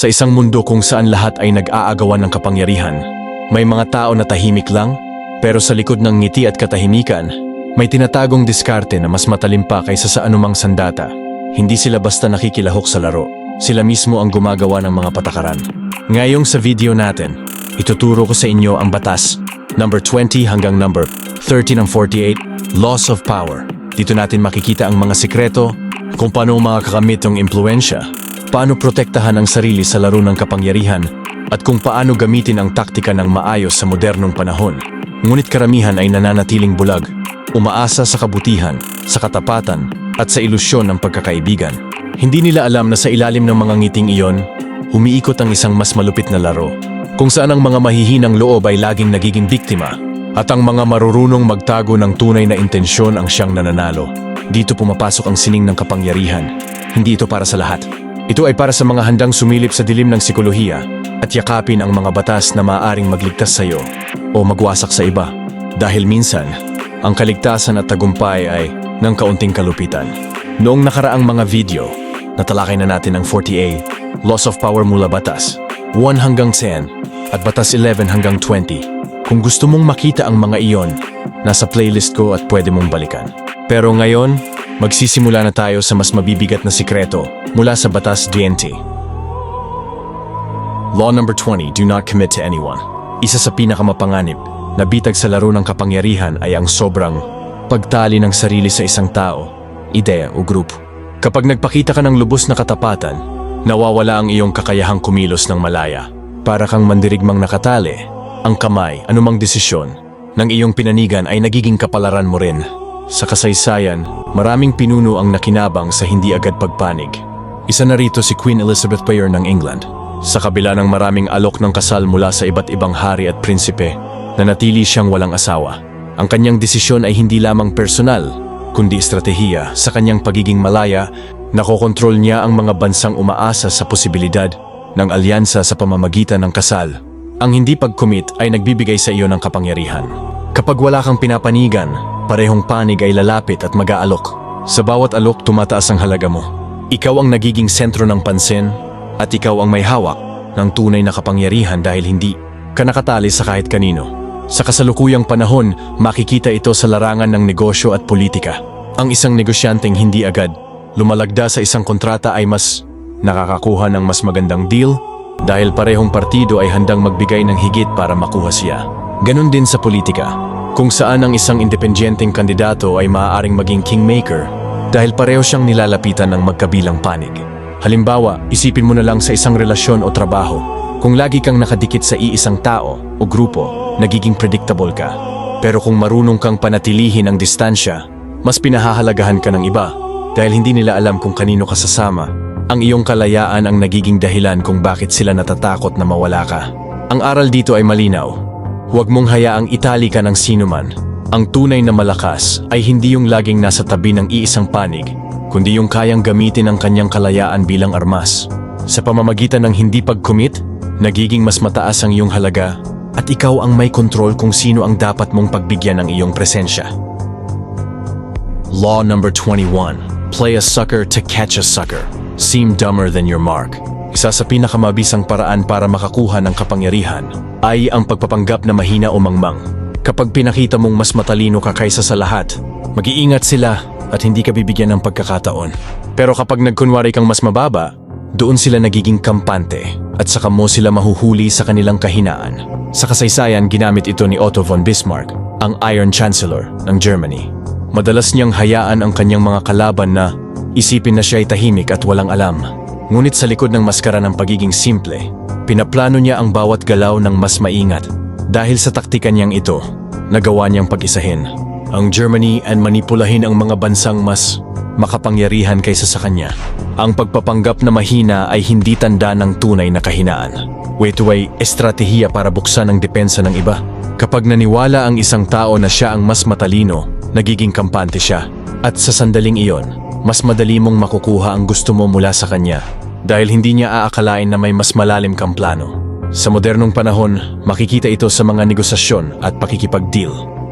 Sa isang mundo kung saan lahat ay nag-aagawan ng kapangyarihan, may mga tao na tahimik lang, pero sa likod ng ngiti at katahimikan, may tinatagong diskarte na mas matalim pa kaysa sa anumang sandata. Hindi sila basta nakikilahok sa laro, sila mismo ang gumagawa ng mga patakaran. Ngayong sa video natin, ituturo ko sa inyo ang batas, number 20 hanggang number 13 ng 48, Laws of Power. Dito natin makikita ang mga sikreto, kung paano makakamit ang impluensya, paano protektahan ang sarili sa laro ng kapangyarihan, at kung paano gamitin ang taktika ng maayos sa modernong panahon. Ngunit karamihan ay nananatiling bulag, umaasa sa kabutihan, sa katapatan, at sa ilusyon ng pagkakaibigan. Hindi nila alam na sa ilalim ng mga ngiting iyon, umiikot ang isang mas malupit na laro, kung saan ang mga mahihinang loob ay laging nagiging biktima, at ang mga marurunong magtago ng tunay na intensyon ang siyang nananalo. Dito pumapasok ang sining ng kapangyarihan. Hindi ito para sa lahat. Ito ay para sa mga handang sumilip sa dilim ng sikolohiya at yakapin ang mga batas na maaaring magligtas sa iyo o magwasak sa iba. Dahil minsan, ang kaligtasan at tagumpay ay ng kaunting kalupitan. Noong nakaraang mga video, natalakay na natin ang 40A, Loss of Power mula batas, 1 hanggang 10, at batas 11 hanggang 20. Kung gusto mong makita ang mga iyon, nasa playlist ko at pwede mong balikan. Pero ngayon, magsisimula na tayo sa mas mabibigat na sikreto mula sa batas DNT. Law number 20, do not commit to anyone. Isa sa pinakamapanganib na bitag sa laro ng kapangyarihan ay ang sobrang pagtali ng sarili sa isang tao, ideya o grupo. Kapag nagpakita ka ng lubos na katapatan, nawawala ang iyong kakayahang kumilos ng malaya. Para kang mandirigmang nakatali, ang kamay, anumang desisyon, ng iyong pinanigan ay nagiging kapalaran mo rin. Sa kasaysayan, maraming pinuno ang nakinabang sa hindi agad pagpanig. Isa na rito si Queen Elizabeth Bayer ng England. Sa kabila ng maraming alok ng kasal mula sa iba't ibang hari at prinsipe, nanatili siyang walang asawa. Ang kanyang desisyon ay hindi lamang personal, kundi estratehiya sa kanyang pagiging malaya, nakokontrol niya ang mga bansang umaasa sa posibilidad ng alyansa sa pamamagitan ng kasal. Ang hindi pag-commit ay nagbibigay sa iyo ng kapangyarihan. Kapag wala kang pinapanigan, parehong panig ay lalapit at mag-aalok. Sa bawat alok tumataas ang halaga mo. Ikaw ang nagiging sentro ng pansin at ikaw ang may hawak ng tunay na kapangyarihan dahil hindi ka nakatali sa kahit kanino. Sa kasalukuyang panahon, makikita ito sa larangan ng negosyo at politika. Ang isang negosyanteng hindi agad lumalagda sa isang kontrata ay mas nakakakuha ng mas magandang deal dahil parehong partido ay handang magbigay ng higit para makuha siya. Ganon din sa politika, kung saan ang isang independyenteng kandidato ay maaaring maging kingmaker dahil pareho siyang nilalapitan ng magkabilang panig. Halimbawa, isipin mo na lang sa isang relasyon o trabaho, kung lagi kang nakadikit sa iisang tao o grupo, nagiging predictable ka. Pero kung marunong kang panatilihin ang distansya, mas pinahahalagahan ka ng iba dahil hindi nila alam kung kanino ka sasama. Ang iyong kalayaan ang nagiging dahilan kung bakit sila natatakot na mawala ka. Ang aral dito ay malinaw. Huwag mong hayaang itali ka ng sinuman. Ang tunay na malakas ay hindi yung laging nasa tabi ng iisang panig, kundi yung kayang gamitin ang kanyang kalayaan bilang armas. Sa pamamagitan ng hindi pag-commit, nagiging mas mataas ang iyong halaga at ikaw ang may kontrol kung sino ang dapat mong pagbigyan ng iyong presensya. Law number 21. Play a sucker to catch a sucker. Seem dumber than your mark. Isa sa pinakamabisang paraan para makakuha ng kapangyarihan ay ang pagpapanggap na mahina o mangmang. Kapag pinakita mong mas matalino ka kaysa sa lahat, mag-iingat sila at hindi ka bibigyan ng pagkakataon. Pero kapag nagkunwari kang mas mababa, doon sila nagiging kampante at saka mo sila mahuhuli sa kanilang kahinaan. Sa kasaysayan, ginamit ito ni Otto von Bismarck, ang Iron Chancellor ng Germany. Madalas niyang hayaan ang kanyang mga kalaban na isipin na siya ay tahimik at walang alam. Ngunit sa likod ng maskara ng pagiging simple, pinaplano niya ang bawat galaw ng mas maingat. Dahil sa taktika niyang ito, nagawa niyang pag-isahin ang Germany and manipulahin ang mga bansang mas makapangyarihan kaysa sa kanya. Ang pagpapanggap na mahina ay hindi tanda ng tunay na kahinaan. Ito ay estratehiya para buksan ang depensa ng iba. Kapag naniwala ang isang tao na siya ang mas matalino, nagiging kampante siya. At sa sandaling iyon, mas madali mong makukuha ang gusto mo mula sa kanya dahil hindi niya aakalain na may mas malalim kang plano. Sa modernong panahon, makikita ito sa mga negosasyon at pakikipag-deal.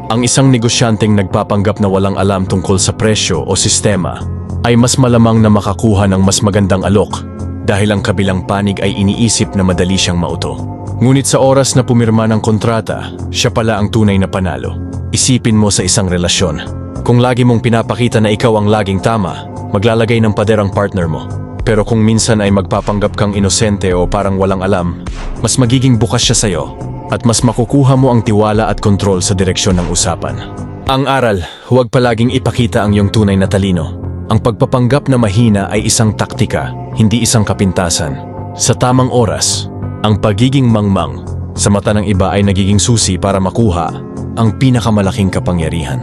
Ang isang negosyanteng nagpapanggap na walang alam tungkol sa presyo o sistema ay mas malamang na makakuha ng mas magandang alok dahil ang kabilang panig ay iniisip na madali siyang mauto. Ngunit sa oras na pumirma ng kontrata, siya pala ang tunay na panalo. Isipin mo sa isang relasyon. Kung lagi mong pinapakita na ikaw ang laging tama, maglalagay ng pader ang partner mo. Pero kung minsan ay magpapanggap kang inosente o parang walang alam, mas magiging bukas siya sa'yo at mas makukuha mo ang tiwala at kontrol sa direksyon ng usapan. Ang aral, huwag palaging ipakita ang iyong tunay na talino. Ang pagpapanggap na mahina ay isang taktika, hindi isang kapintasan. Sa tamang oras, ang pagiging mangmang sa mata ng iba ay nagiging susi para makuha ang pinakamalaking kapangyarihan.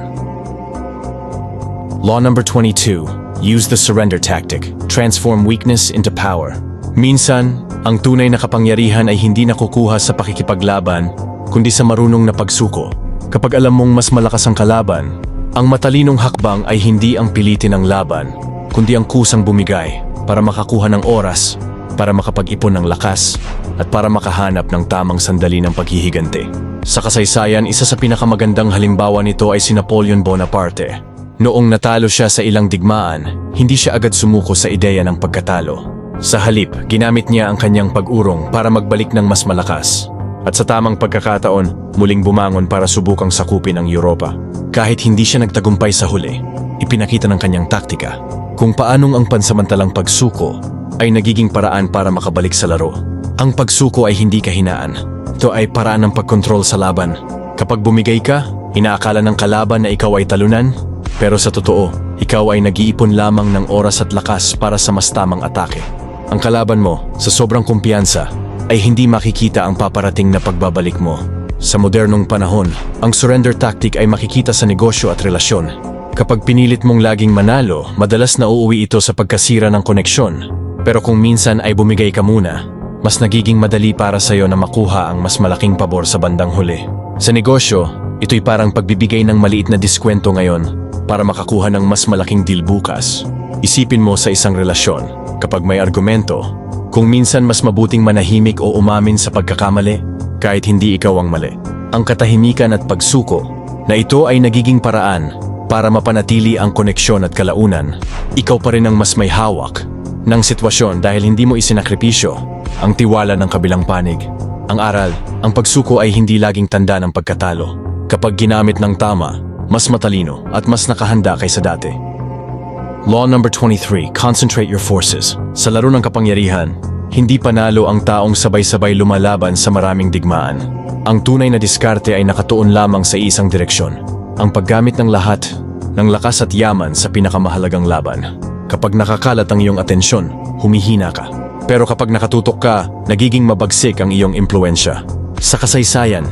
Law number 22. Use the surrender tactic. Transform weakness into power. Minsan, ang tunay na kapangyarihan ay hindi nakukuha sa pakikipaglaban, kundi sa marunong na pagsuko. Kapag alam mong mas malakas ang kalaban, ang matalinong hakbang ay hindi ang pilitin ng laban, kundi ang kusang bumigay para makakuha ng oras, para makapag-ipon ng lakas, at para makahanap ng tamang sandali ng paghihigante. Sa kasaysayan, isa sa pinakamagandang halimbawa nito ay si Napoleon Bonaparte. Noong natalo siya sa ilang digmaan, hindi siya agad sumuko sa ideya ng pagkatalo. Sa halip, ginamit niya ang kanyang pag-urong para magbalik ng mas malakas. At sa tamang pagkakataon, muling bumangon para subukang sakupin ang Europa. Kahit hindi siya nagtagumpay sa huli, ipinakita ng kanyang taktika kung paanong ang pansamantalang pagsuko ay nagiging paraan para makabalik sa laro. Ang pagsuko ay hindi kahinaan. Ito ay paraan ng pagkontrol sa laban. Kapag bumigay ka, inaakala ng kalaban na ikaw ay talunan, pero sa totoo, ikaw ay nag-iipon lamang ng oras at lakas para sa mas tamang atake. Ang kalaban mo, sa sobrang kumpiyansa, ay hindi makikita ang paparating na pagbabalik mo. Sa modernong panahon, ang surrender tactic ay makikita sa negosyo at relasyon. Kapag pinilit mong laging manalo, madalas na uuwi ito sa pagkasira ng koneksyon. Pero kung minsan ay bumigay ka muna, mas nagiging madali para sa'yo na makuha ang mas malaking pabor sa bandang huli. Sa negosyo, ito'y parang pagbibigay ng maliit na diskwento ngayon para makakuha ng mas malaking deal bukas. Isipin mo sa isang relasyon, kapag may argumento, kung minsan mas mabuting manahimik o umamin sa pagkakamali, kahit hindi ikaw ang mali. Ang katahimikan at pagsuko, na ito ay nagiging paraan para mapanatili ang koneksyon at kalaunan, ikaw pa rin ang mas may hawak ng sitwasyon dahil hindi mo isinakripisyo ang tiwala ng kabilang panig. Ang aral, ang pagsuko ay hindi laging tanda ng pagkatalo. Kapag ginamit ng tama, mas matalino at mas nakahanda kaysa dati. Law number 23, concentrate your forces. Sa laro ng kapangyarihan, hindi panalo ang taong sabay-sabay lumalaban sa maraming digmaan. Ang tunay na diskarte ay nakatuon lamang sa isang direksyon. Ang paggamit ng lahat ng lakas at yaman sa pinakamahalagang laban. Kapag nakakalat ang iyong atensyon, humihina ka. Pero kapag nakatutok ka, nagiging mabagsik ang iyong impluensya. Sa kasaysayan,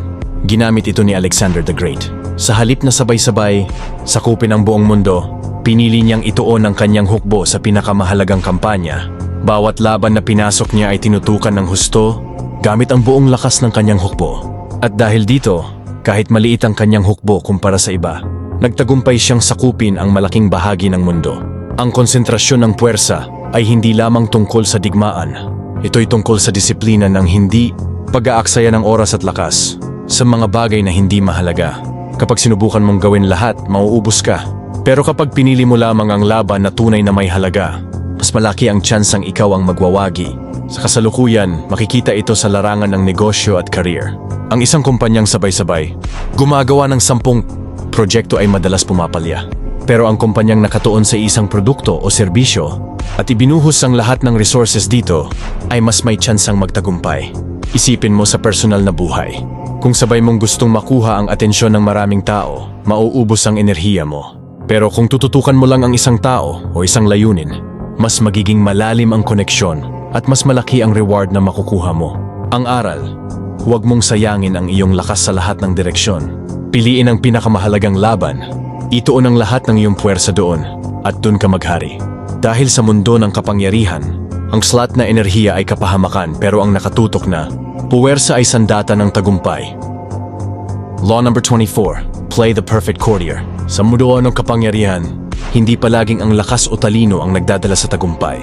ginamit ito ni Alexander the Great. Sa halip na sabay-sabay, sakupin ang buong mundo, pinili niyang ituon ang kanyang hukbo sa pinakamahalagang kampanya. Bawat laban na pinasok niya ay tinutukan ng husto, gamit ang buong lakas ng kanyang hukbo. At dahil dito, kahit maliit ang kanyang hukbo kumpara sa iba, nagtagumpay siyang sakupin ang malaking bahagi ng mundo. Ang konsentrasyon ng puwersa ay hindi lamang tungkol sa digmaan. Ito'y tungkol sa disiplina ng hindi pag-aaksaya ng oras at lakas sa mga bagay na hindi mahalaga. Kapag sinubukan mong gawin lahat, mauubos ka. Pero kapag pinili mo lamang ang laban na tunay na may halaga, mas malaki ang tsansang ikaw ang magwawagi. Sa kasalukuyan, makikita ito sa larangan ng negosyo at career. Ang isang kumpanyang sabay-sabay, gumagawa ng sampung proyekto ay madalas pumapalya. Pero ang kumpanyang nakatuon sa isang produkto o serbisyo at ibinuhos ang lahat ng resources dito ay mas may tsansang magtagumpay. Isipin mo sa personal na buhay. Kung sabay mong gustong makuha ang atensyon ng maraming tao, mauubos ang enerhiya mo. Pero kung tututukan mo lang ang isang tao o isang layunin, mas magiging malalim ang koneksyon at mas malaki ang reward na makukuha mo. Ang aral, huwag mong sayangin ang iyong lakas sa lahat ng direksyon. Piliin ang pinakamahalagang laban. Ituon ang lahat ng iyong puwersa doon at doon ka maghari. Dahil sa mundo ng kapangyarihan, ang slot na enerhiya ay kapahamakan pero ang nakatutok na, puwersa ay sandata ng tagumpay. Law number 24, play the perfect courtier. Sa mundo ng kapangyarihan, hindi palaging ang lakas o talino ang nagdadala sa tagumpay.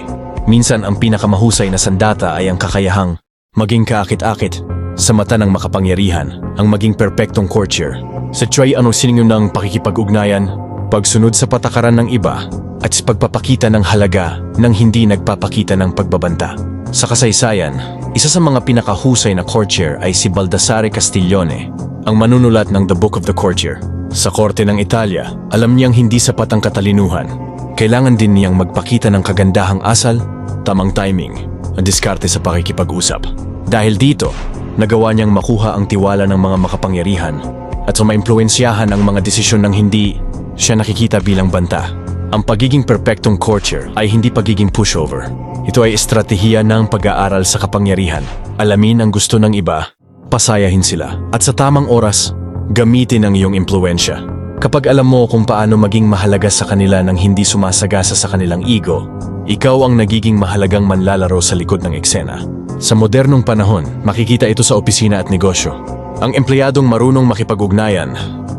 Minsan ang pinakamahusay na sandata ay ang kakayahang maging kaakit-akit sa mata ng makapangyarihan, ang maging perpektong courtier. Sa try ano siningyo ng pakikipag-ugnayan, pagsunod sa patakaran ng iba, at sa pagpapakita ng halaga ng hindi nagpapakita ng pagbabanta. Sa kasaysayan, isa sa mga pinakahusay na courtier ay si Baldassare Castiglione, ang manunulat ng The Book of the Courtier. Sa korte ng Italia, alam niyang hindi sapat ang katalinuhan. Kailangan din niyang magpakita ng kagandahang asal, tamang timing, at diskarte sa pakikipag-usap. Dahil dito, nagawa niyang makuha ang tiwala ng mga makapangyarihan at sumaimpluensyahan ang mga desisyon ng hindi siya nakikita bilang banta. Ang pagiging perpektong courtier ay hindi pagiging pushover. Ito ay estratehiya ng pag-aaral sa kapangyarihan. Alamin ang gusto ng iba, pasayahin sila, at sa tamang oras, gamitin ang iyong impluensya. Kapag alam mo kung paano maging mahalaga sa kanila nang hindi sumasagasa sa kanilang ego, ikaw ang nagiging mahalagang manlalaro sa likod ng eksena. Sa modernong panahon, makikita ito sa opisina at negosyo. Ang empleyadong marunong makipag-ugnayan,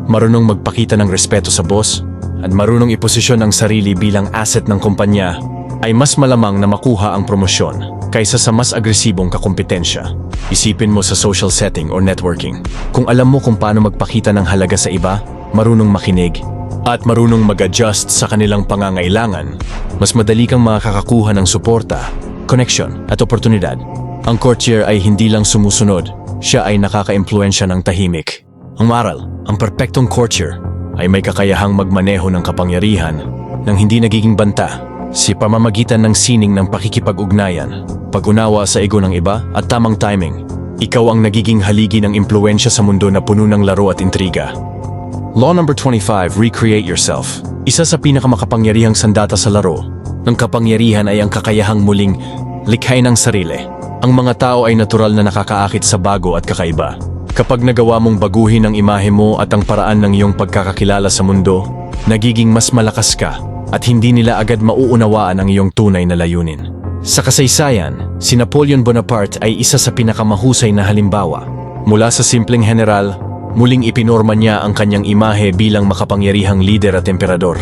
marunong magpakita ng respeto sa boss, at marunong iposisyon ang sarili bilang asset ng kumpanya, ay mas malamang na makuha ang promosyon kaysa sa mas agresibong kakompetensya. Isipin mo sa social setting or networking. Kung alam mo kung paano magpakita ng halaga sa iba, marunong makinig, at marunong mag-adjust sa kanilang pangangailangan, mas madali kang makakakuha ng suporta, connection at oportunidad. Ang courtier ay hindi lang sumusunod, siya ay nakaka-impluensya ng tahimik. Ang maral, ang perpektong courtier ay may kakayahang magmaneho ng kapangyarihan nang hindi nagiging banta si pamamagitan ng sining ng pakikipag-ugnayan, pag-unawa sa ego ng iba at tamang timing. Ikaw ang nagiging haligi ng impluensya sa mundo na puno ng laro at intriga. Law number 25, recreate yourself. Isa sa pinakamakapangyarihang sandata sa laro ng kapangyarihan ay ang kakayahang muling likhay ng sarili. Ang mga tao ay natural na nakakaakit sa bago at kakaiba. Kapag nagawa mong baguhin ang imahe mo at ang paraan ng iyong pagkakakilala sa mundo, nagiging mas malakas ka at hindi nila agad mauunawaan ang iyong tunay na layunin. Sa kasaysayan, si Napoleon Bonaparte ay isa sa pinakamahusay na halimbawa. Mula sa simpleng general, muling ipinorma niya ang kanyang imahe bilang makapangyarihang lider at emperador.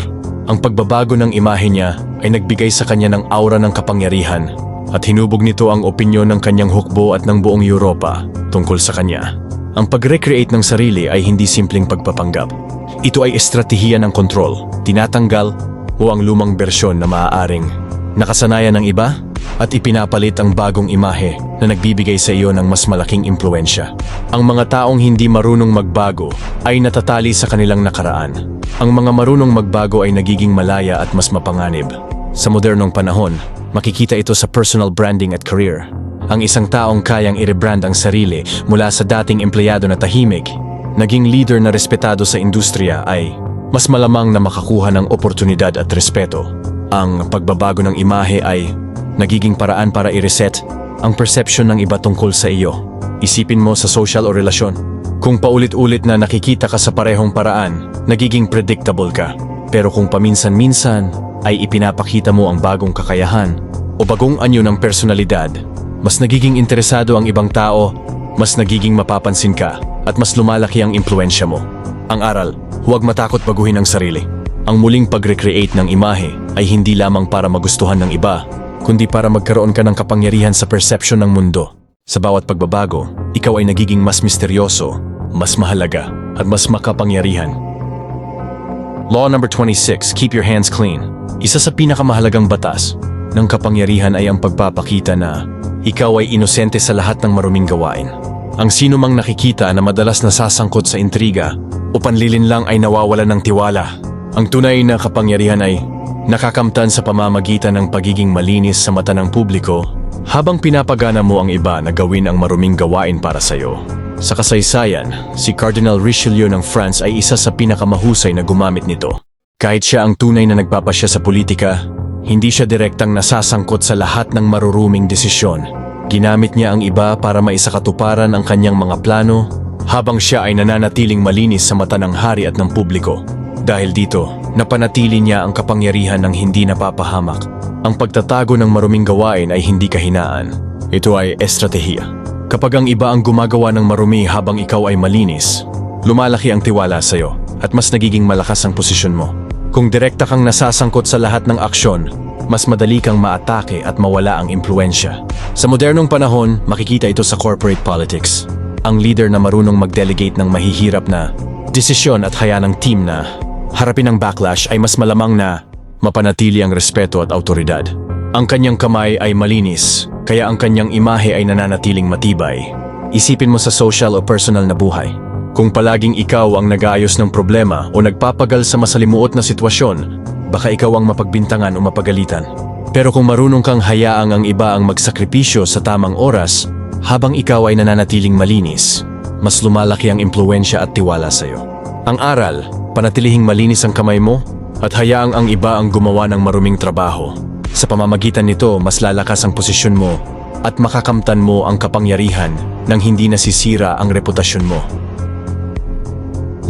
Ang pagbabago ng imahe niya ay nagbigay sa kanya ng aura ng kapangyarihan at hinubog nito ang opinyon ng kanyang hukbo at ng buong Europa tungkol sa kanya. Ang pag-recreate ng sarili ay hindi simpleng pagpapanggap. Ito ay estratehiya ng kontrol, tinatanggal o ang lumang bersyon na maaaring nakasanayan ng iba at ipinapalit ang bagong imahe na nagbibigay sa iyo ng mas malaking impluensya. Ang mga taong hindi marunong magbago ay natatali sa kanilang nakaraan. Ang mga marunong magbago ay nagiging malaya at mas mapanganib. Sa modernong panahon, makikita ito sa personal branding at career. Ang isang taong kayang i-rebrand ang sarili mula sa dating empleyado na tahimik, naging leader na respetado sa industriya ay mas malamang na makakuha ng oportunidad at respeto. Ang pagbabago ng imahe ay nagiging paraan para i-reset ang perception ng iba tungkol sa iyo. Isipin mo sa social o relasyon. Kung paulit-ulit na nakikita ka sa parehong paraan, nagiging predictable ka. Pero kung paminsan-minsan ay ipinapakita mo ang bagong kakayahan o bagong anyo ng personalidad, mas nagiging interesado ang ibang tao, mas nagiging mapapansin ka, at mas lumalaki ang impluensya mo. Ang aral, huwag matakot baguhin ang sarili. Ang muling pag-recreate ng imahe ay hindi lamang para magustuhan ng iba, kundi para magkaroon ka ng kapangyarihan sa perception ng mundo. Sa bawat pagbabago, ikaw ay nagiging mas misteryoso, mas mahalaga, at mas makapangyarihan. Law number 26, keep your hands clean. Isa sa pinakamahalagang batas ng kapangyarihan ay ang pagpapakita na ikaw ay inosente sa lahat ng maruming gawain. Ang sino mang nakikita na madalas nasasangkot sa intriga o panlilin lang ay nawawalan ng tiwala. Ang tunay na kapangyarihan ay nakakamtan sa pamamagitan ng pagiging malinis sa mata ng publiko habang pinapagana mo ang iba na gawin ang maruming gawain para sa iyo. Sa kasaysayan, si Cardinal Richelieu ng France ay isa sa pinakamahusay na gumamit nito. Kahit siya ang tunay na nagpapasya sa politika, hindi siya direktang nasasangkot sa lahat ng maruruming desisyon. Ginamit niya ang iba para maisakatuparan ang kanyang mga plano habang siya ay nananatiling malinis sa mata ng hari at ng publiko. Dahil dito, napanatili niya ang kapangyarihan ng hindi napapahamak. Ang pagtatago ng maruming gawain ay hindi kahinaan. Ito ay estratehiya. Kapag ang iba ang gumagawa ng marumi habang ikaw ay malinis, lumalaki ang tiwala sa iyo at mas nagiging malakas ang posisyon mo. Kung direkta kang nasasangkot sa lahat ng aksyon, mas madali kang maatake at mawala ang impluensya. Sa modernong panahon, makikita ito sa corporate politics. Ang leader na marunong mag-delegate ng mahihirap na desisyon at haya ng team na harapin ang backlash ay mas malamang na mapanatili ang respeto at autoridad. Ang kanyang kamay ay malinis, kaya ang kanyang imahe ay nananatiling matibay. Isipin mo sa social o personal na buhay. Kung palaging ikaw ang nag-aayos ng problema o nagpapagal sa masalimuot na sitwasyon, baka ikaw ang mapagbintangan o mapagalitan. Pero kung marunong kang hayaang ang iba ang magsakripisyo sa tamang oras, habang ikaw ay nananatiling malinis, mas lumalaki ang impluensya at tiwala sa iyo. Ang aral, panatilihing malinis ang kamay mo at hayaang ang iba ang gumawa ng maruming trabaho. Sa pamamagitan nito, mas lalakas ang posisyon mo at makakamtan mo ang kapangyarihan nang hindi nasisira ang reputasyon mo.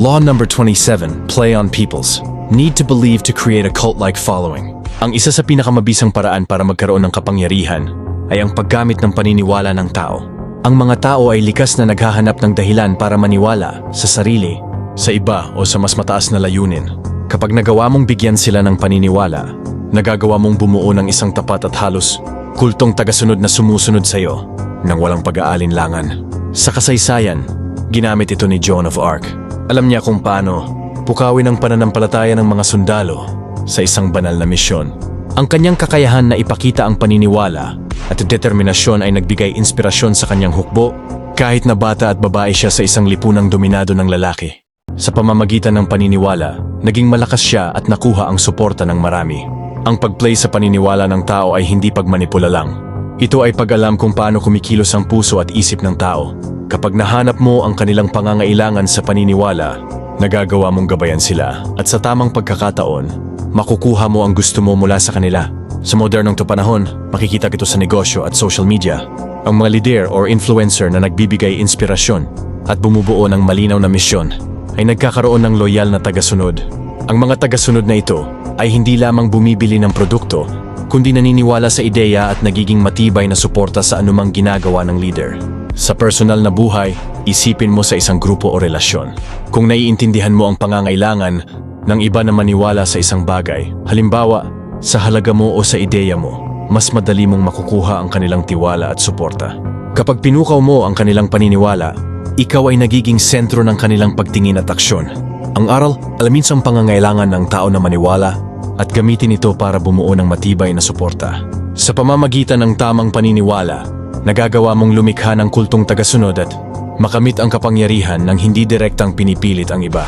Law number 27, play on peoples. Need to believe to create a cult-like following. Ang isa sa pinakamabisang paraan para magkaroon ng kapangyarihan ay ang paggamit ng paniniwala ng tao. Ang mga tao ay likas na naghahanap ng dahilan para maniwala sa sarili, sa iba o sa mas mataas na layunin. Kapag nagawa mong bigyan sila ng paniniwala, nagagawa mong bumuo ng isang tapat at halos kultong tagasunod na sumusunod sa iyo nang walang pag-aalinlangan. Sa kasaysayan, ginamit ito ni Joan of Arc. Alam niya kung paano pukawin ang pananampalataya ng mga sundalo sa isang banal na misyon. Ang kanyang kakayahan na ipakita ang paniniwala at determinasyon ay nagbigay inspirasyon sa kanyang hukbo kahit na bata at babae siya sa isang lipunang dominado ng lalaki. Sa pamamagitan ng paniniwala, naging malakas siya at nakuha ang suporta ng marami. Ang pagplay sa paniniwala ng tao ay hindi pagmanipula lang. Ito ay pag-alam kung paano kumikilos ang puso at isip ng tao. Kapag nahanap mo ang kanilang pangangailangan sa paniniwala, nagagawa mong gabayan sila at sa tamang pagkakataon, makukuha mo ang gusto mo mula sa kanila. Sa modernong panahon, makikita ito sa negosyo at social media. Ang mga leader or influencer na nagbibigay inspirasyon at bumubuo ng malinaw na misyon ay nagkakaroon ng loyal na tagasunod. Ang mga tagasunod na ito ay hindi lamang bumibili ng produkto, kundi naniniwala sa ideya at nagiging matibay na suporta sa anumang ginagawa ng leader. Sa personal na buhay, isipin mo sa isang grupo o relasyon. Kung naiintindihan mo ang pangangailangan ng iba na maniwala sa isang bagay, halimbawa, sa halaga mo o sa ideya mo, mas madali mong makukuha ang kanilang tiwala at suporta. Kapag pinukaw mo ang kanilang paniniwala, ikaw ay nagiging sentro ng kanilang pagtingin at aksyon. Ang aral, alamin sa pangangailangan ng tao na maniwala at gamitin ito para bumuo ng matibay na suporta. Sa pamamagitan ng tamang paniniwala, nagagawa mong lumikha ng kultong tagasunod at makamit ang kapangyarihan ng hindi direktang pinipilit ang iba.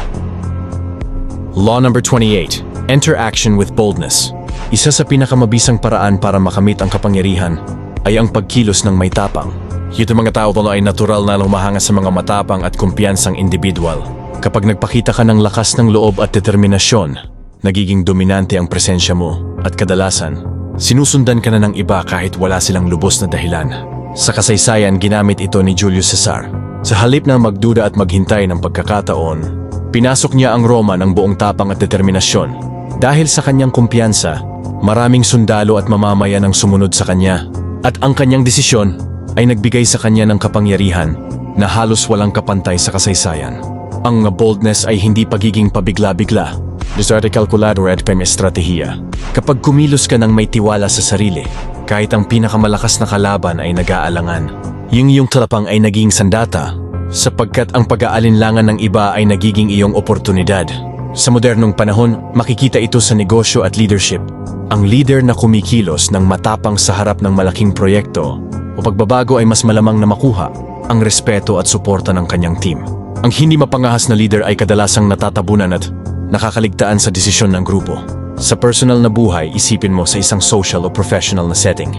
Law number 28. Enter action with boldness. Isa sa pinakamabisang paraan para makamit ang kapangyarihan ay ang pagkilos ng may tapang. Yung mga tao ay natural na lumahanga sa mga matapang at kumpiyansang individual. Kapag nagpakita ka ng lakas ng loob at determinasyon, nagiging dominante ang presensya mo at kadalasan, sinusundan ka na ng iba kahit wala silang lubos na dahilan. Sa kasaysayan, ginamit ito ni Julius Caesar. Sa halip na magduda at maghintay ng pagkakataon, pinasok niya ang Roma ng buong tapang at determinasyon. Dahil sa kanyang kumpiyansa, maraming sundalo at mamamayan ang sumunod sa kanya. At ang kanyang desisyon ay nagbigay sa kanya ng kapangyarihan na halos walang kapantay sa kasaysayan. Ang boldness ay hindi pagiging pabigla-bigla. Desarte kalkulado at estratehiya. Kapag kumilos ka ng may tiwala sa sarili, kahit ang pinakamalakas na kalaban ay nag-aalangan. Yung iyong talapang ay naging sandata, sapagkat ang pag-aalinlangan ng iba ay nagiging iyong oportunidad. Sa modernong panahon, makikita ito sa negosyo at leadership. Ang leader na kumikilos ng matapang sa harap ng malaking proyekto o pagbabago ay mas malamang na makuha ang respeto at suporta ng kanyang team. Ang hindi mapangahas na leader ay kadalasang natatabunan at nakakaligtaan sa desisyon ng grupo. Sa personal na buhay, isipin mo sa isang social o professional na setting.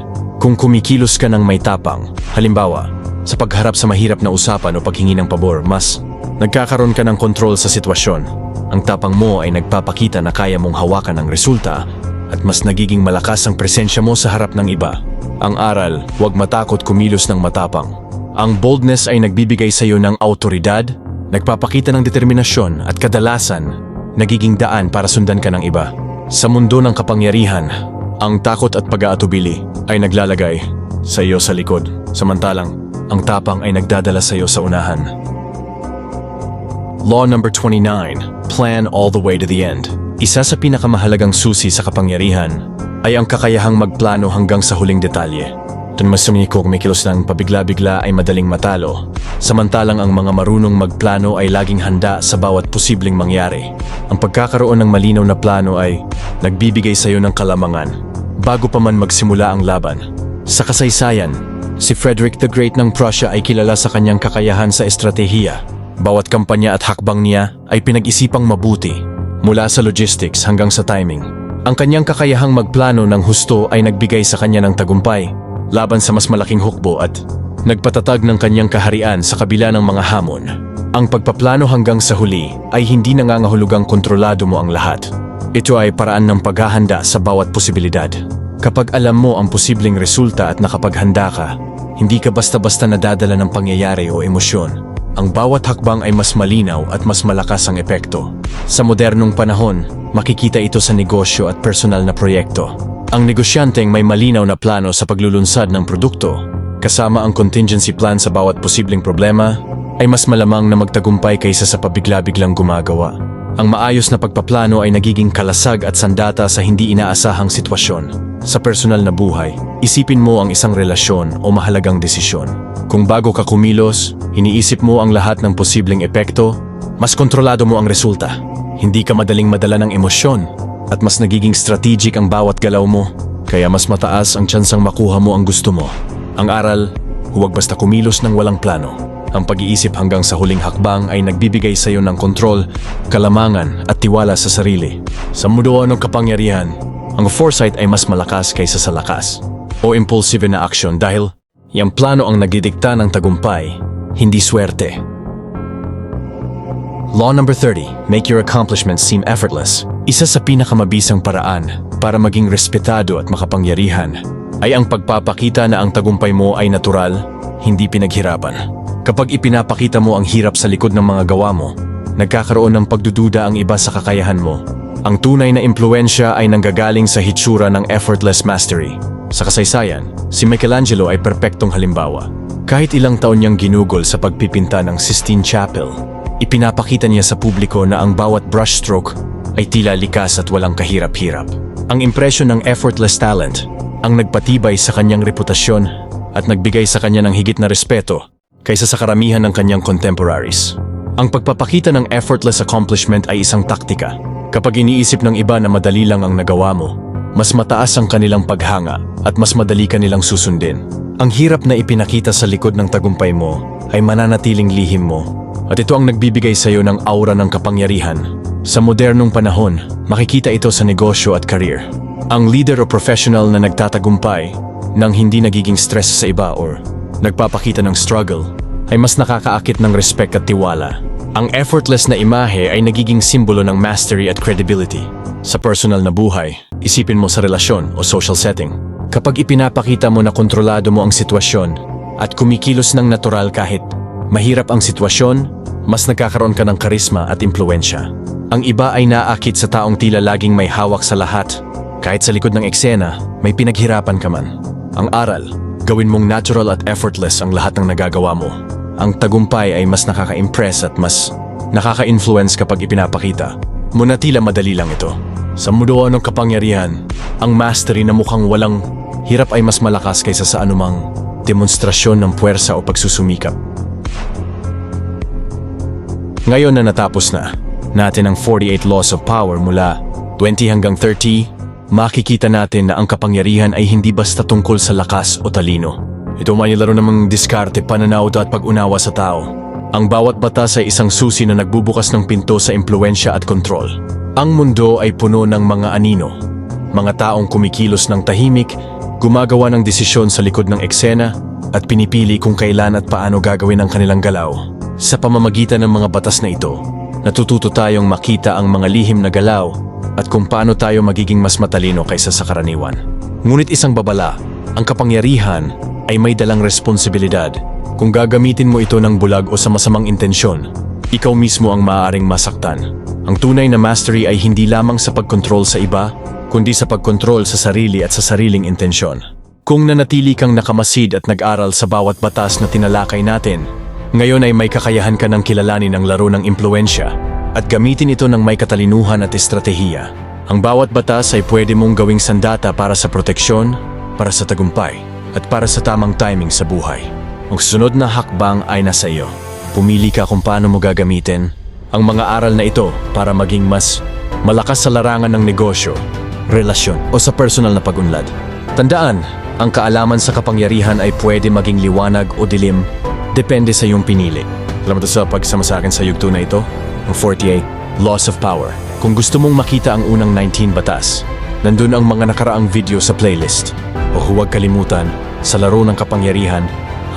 Kung kumikilos ka ng may tapang, halimbawa, sa pagharap sa mahirap na usapan o paghingi ng pabor, mas nagkakaroon ka ng kontrol sa sitwasyon. Ang tapang mo ay nagpapakita na kaya mong hawakan ang resulta at mas nagiging malakas ang presensya mo sa harap ng iba. Ang aral, huwag matakot kumilos ng matapang. Ang boldness ay nagbibigay sa iyo ng autoridad, nagpapakita ng determinasyon at kadalasan, nagiging daan para sundan ka ng iba. Sa mundo ng kapangyarihan, ang takot at pag-aatubili ay naglalagay sa iyo sa likod, samantalang ang tapang ay nagdadala sa iyo sa unahan. Law number 29, plan all the way to the end. Isa sa pinakamahalagang susi sa kapangyarihan ay ang kakayahang magplano hanggang sa huling detalye. Mas sumiko kumikilos ng pabigla-bigla ay madaling matalo. Samantalang ang mga marunong magplano ay laging handa sa bawat posibleng mangyari. Ang pagkakaroon ng malinaw na plano ay nagbibigay sa iyo ng kalamangan bago pa man magsimula ang laban. Sa kasaysayan, si Frederick the Great ng Prussia ay kilala sa kanyang kakayahan sa estratehiya. Bawat kampanya at hakbang niya ay pinag-isipang mabuti, mula sa logistics hanggang sa timing. Ang kanyang kakayahang magplano ng husto ay nagbigay sa kanya ng tagumpay, laban sa mas malaking hukbo at nagpatatag ng kanyang kaharian sa kabila ng mga hamon. Ang pagpaplano hanggang sa huli ay hindi nangangahulugang kontrolado mo ang lahat. Ito ay paraan ng paghahanda sa bawat posibilidad. Kapag alam mo ang posibleng resulta at nakapaghanda ka, hindi ka basta-basta nadadala ng pangyayari o emosyon. Ang bawat hakbang ay mas malinaw at mas malakas ang epekto. Sa modernong panahon, makikita ito sa negosyo at personal na proyekto. Ang negosyanteng may malinaw na plano sa paglulunsad ng produkto, kasama ang contingency plan sa bawat posibleng problema, ay mas malamang na magtagumpay kaysa sa pabigla-biglang gumagawa. Ang maayos na pagpaplano ay nagiging kalasag at sandata sa hindi inaasahang sitwasyon. Sa personal na buhay, isipin mo ang isang relasyon o mahalagang desisyon. Kung bago ka kumilos, iniisip mo ang lahat ng posibleng epekto, mas kontrolado mo ang resulta. Hindi ka madaling madala ng emosyon at mas nagiging strategic ang bawat galaw mo, kaya mas mataas ang tsansang makuha mo ang gusto mo. Ang aral, huwag basta kumilos ng walang plano. Ang pag-iisip hanggang sa huling hakbang ay nagbibigay sa iyo ng kontrol, kalamangan at tiwala sa sarili. Sa mundo ng kapangyarihan, ang foresight ay mas malakas kaysa sa lakas o impulsive na aksyon dahil yung plano ang nagdidikta ng tagumpay, hindi swerte. Law number 30, make your accomplishments seem effortless. Isa sa pinakamabisang paraan para maging respetado at makapangyarihan ay ang pagpapakita na ang tagumpay mo ay natural, hindi pinaghirapan. Kapag ipinapakita mo ang hirap sa likod ng mga gawa mo, nagkakaroon ng pagdududa ang iba sa kakayahan mo. Ang tunay na impluensya ay nanggagaling sa hitsura ng effortless mastery. Sa kasaysayan, si Michelangelo ay perpektong halimbawa. Kahit ilang taon niyang ginugol sa pagpipinta ng Sistine Chapel, ipinapakita niya sa publiko na ang bawat brushstroke ay tila likas at walang kahirap-hirap. Ang impresyon ng effortless talent ang nagpatibay sa kanyang reputasyon at nagbigay sa kanya ng higit na respeto kaysa sa karamihan ng kanyang contemporaries. Ang pagpapakita ng effortless accomplishment ay isang taktika. Kapag iniisip ng iba na madali lang ang nagawa mo, mas mataas ang kanilang paghanga at mas madali ka nilang susundin. Ang hirap na ipinakita sa likod ng tagumpay mo ay mananatiling lihim mo at ito ang nagbibigay sa iyo ng aura ng kapangyarihan. Sa modernong panahon, makikita ito sa negosyo at career. Ang leader o professional na nagtatagumpay nang hindi nagiging stress sa iba or nagpapakita ng struggle ay mas nakakaakit ng respect at tiwala. Ang effortless na imahe ay nagiging simbolo ng mastery at credibility. Sa personal na buhay, isipin mo sa relasyon o social setting. Kapag ipinapakita mo na kontrolado mo ang sitwasyon at kumikilos ng natural kahit mahirap ang sitwasyon, mas nagkakaroon ka ng karisma at impluensya. Ang iba ay naakit sa taong tila laging may hawak sa lahat. Kahit sa likod ng eksena, may pinaghirapan ka man. Ang aral, gawin mong natural at effortless ang lahat ng nagagawa mo. Ang tagumpay ay mas nakaka-impress at mas nakaka-influence kapag ipinapakita. Muna tila madali lang ito. Sa mundo ng kapangyarihan, ang mastery na mukhang walang hirap ay mas malakas kaysa sa anumang demonstrasyon ng puwersa o pagsusumikap. Ngayon na natapos na natin ang 48 Laws of Power mula 20 hanggang 30, makikita natin na ang kapangyarihan ay hindi basta tungkol sa lakas o talino. Ito may laro namang diskarte, pananaw at pag-unawa sa tao. Ang bawat batas ay isang susi na nagbubukas ng pinto sa impluensya at kontrol. Ang mundo ay puno ng mga anino, mga taong kumikilos ng tahimik, gumagawa ng desisyon sa likod ng eksena, at pinipili kung kailan at paano gagawin ang kanilang galaw. Sa pamamagitan ng mga batas na ito, natututo tayong makita ang mga lihim na galaw at kung paano tayo magiging mas matalino kaysa sa karaniwan. Ngunit isang babala, ang kapangyarihan ay may dalang responsibilidad. Kung gagamitin mo ito ng bulag o sa masamang intensyon, ikaw mismo ang maaaring masaktan. Ang tunay na mastery ay hindi lamang sa pagkontrol sa iba, kundi sa pagkontrol sa sarili at sa sariling intensyon. Kung nanatili kang nakamasid at nag-aral sa bawat batas na tinalakay natin, ngayon ay may kakayahan ka ng kilalanin ang laro ng impluensya at gamitin ito ng may katalinuhan at estratehiya. Ang bawat batas ay pwede mong gawing sandata para sa proteksyon, para sa tagumpay, at para sa tamang timing sa buhay. Ang sunod na hakbang ay nasa iyo. Pumili ka kung paano mo gagamitin ang mga aral na ito para maging mas malakas sa larangan ng negosyo, relasyon o sa personal na pagunlad. Tandaan, ang kaalaman sa kapangyarihan ay pwede maging liwanag o dilim, depende sa iyong pinili. Alam mo sa pagsama sa akin sa yugto na ito? Ang 48, Laws of Power. Kung gusto mong makita ang unang 19 batas, nandun ang mga nakaraang video sa playlist. O huwag kalimutan, sa laro ng kapangyarihan,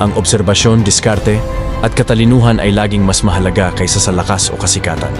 ang obserbasyon, diskarte, at katalinuhan ay laging mas mahalaga kaysa sa lakas o kasikatan.